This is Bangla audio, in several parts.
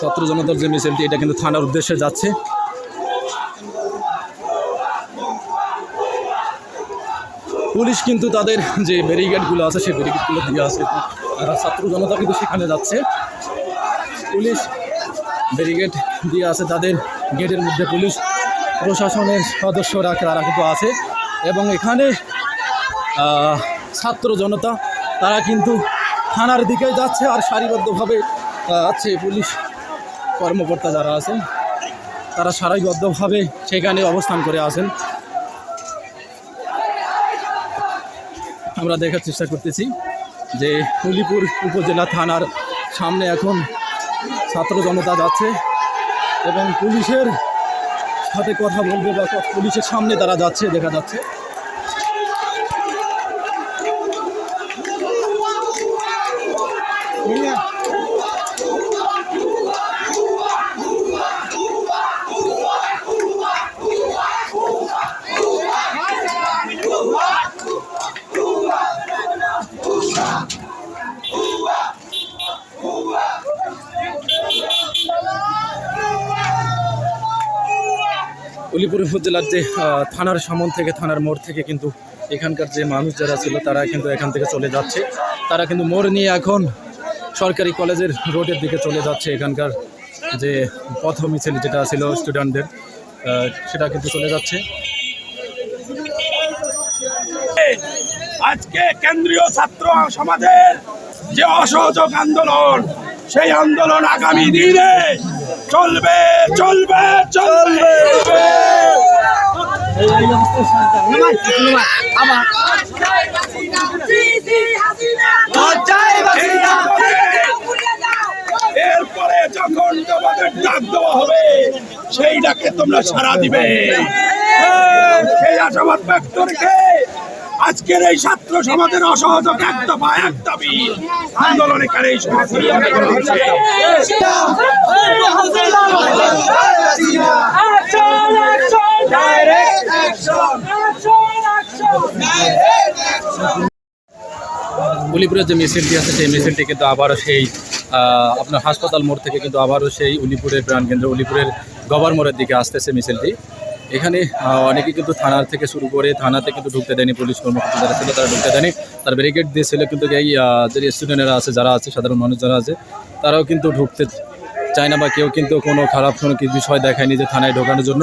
ছাত্র জনতার যে মিছিলটি এটা কিন্তু থানার উদ্দেশ্যে যাচ্ছে। পুলিশ কিন্তু তাদের যে ব্যারিকেডগুলো আছে, সেই ব্যারিকেডগুলো দিয়ে আর ছাত্র জনতা কিন্তু সেখানে যাচ্ছে। পুলিশ ব্যারিকেড দিয়ে আছে, তাদের গেটের মধ্যে পুলিশ, প্রশাসনের সদস্যরা, তারা কিন্তু আছে। এবং এখানে ছাত্র জনতা, তারা কিন্তু থানার দিকে যাচ্ছে আর সারিবদ্ধভাবে আছে পুলিশ কর্মকর্তা যারা আছেন, তারা সারিবদ্ধভাবে সেখানে অবস্থান করে আছেন। আমরা দেখার চেষ্টা করতেছি যে উলিপুর উপজেলা থানার সামনে এখন ছাত্র জনতা যাচ্ছে এবং পুলিশের সাথে কথা বলবে বা পুলিশের সামনে তারা যাচ্ছে, দেখা যাচ্ছে। উলিপুর উপজেলার যে থানার সামন থেকে, থানার মোড় থেকে কিন্তু এখানকার যে মানুষ যারা ছিল, তারা কিন্তু এখান থেকে চলে যাচ্ছে। তারা কিন্তু মোড় নিয়ে এখন সরকারি কলেজের রোডের দিকে চলে যাচ্ছে। এখানকার যে পথ মিছিল যেটা ছিল স্টুডেন্টদের সেটা কিন্তু চলে যাচ্ছে। আজকে কেন্দ্রীয় ছাত্র সমাজের যে অসহযোগ আন্দোলন, সেই আন্দোলন আগামী দিনে চলবে চলবে চলবে। এরপরে যখন তোমাদের ডাক দেওয়া হবে সেই ডাকে তোমরা সারা দিবে। সেই আশাবাদ ব্যক্ত আজকের এই ছাত্র সমাজের অসহযোগ এক দফা, এক দাবি। আন্দোলনে এই সমাজ মনে করা হচ্ছে উলিপুরের যে মিছিলটি আছে, সেই মিছিলটি কিন্তু আবারও সেই আপনার হাসপাতাল মোড় থেকে কিন্তু আবারও সেই উলিপুরের প্রাণকেন্দ্র উলিপুরের গভর মোড়ের দিকে আসতেছে মিছিলটি এখানে অনেকে কিন্তু থানার থেকে শুরু করে থানাতে কিন্তু ঢুকতে দেয়নি, পুলিশ কর্মকর্তা যারা ছিল তারা ঢুকতে দেয়নি। তার ব্যারিকেড দিয়েছিল কিন্তু এই যে স্টুডেন্টরা আছে, যারা আছে, সাধারণ মানুষ যারা আছে, তারাও কিন্তু ঢুকতে চায় না বা কেউ কিন্তু কোনো খারাপ কোনো কি বিষয় দেখায়নি যে থানায় ঢোকানোর জন্য।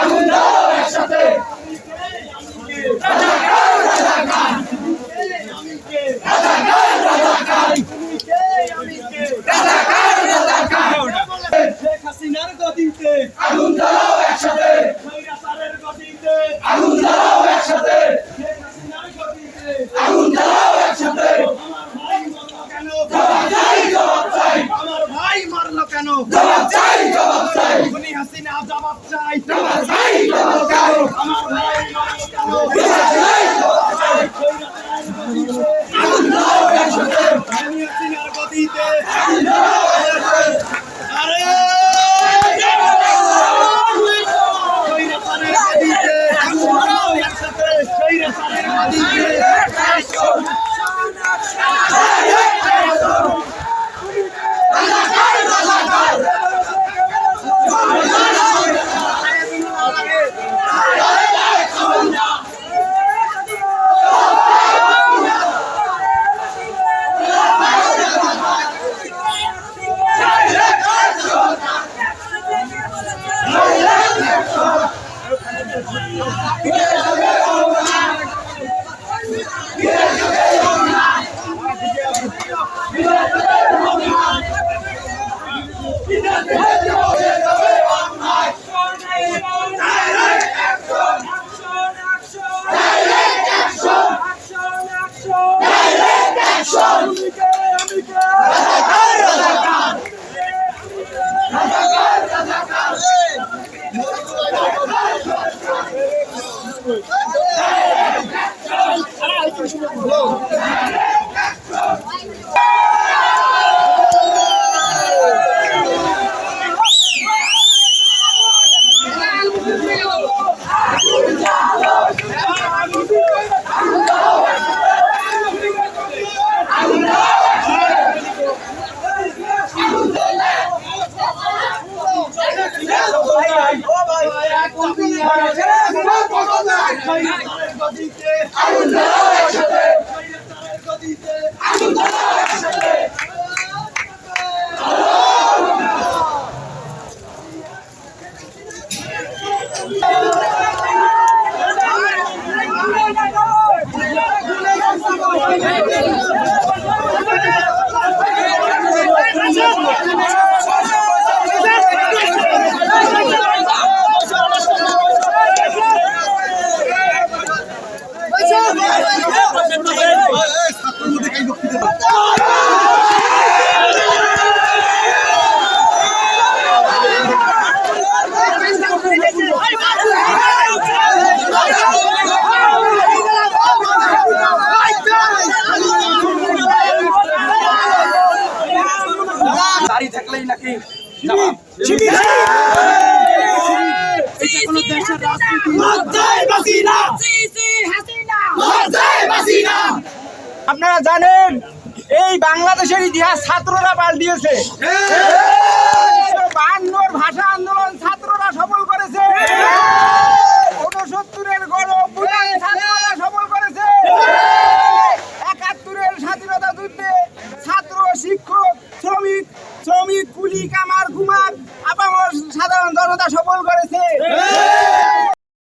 আগুন সিংহার গতিতে। আগুন ধরো একসাথে আগুন ধরো আপনারা জানেন এই বাংলাদেশের ইতিহাস ছাত্ররা পাল্টিয়েছে। বাহান্নর ভাষা আন্দোলন ছাত্ররা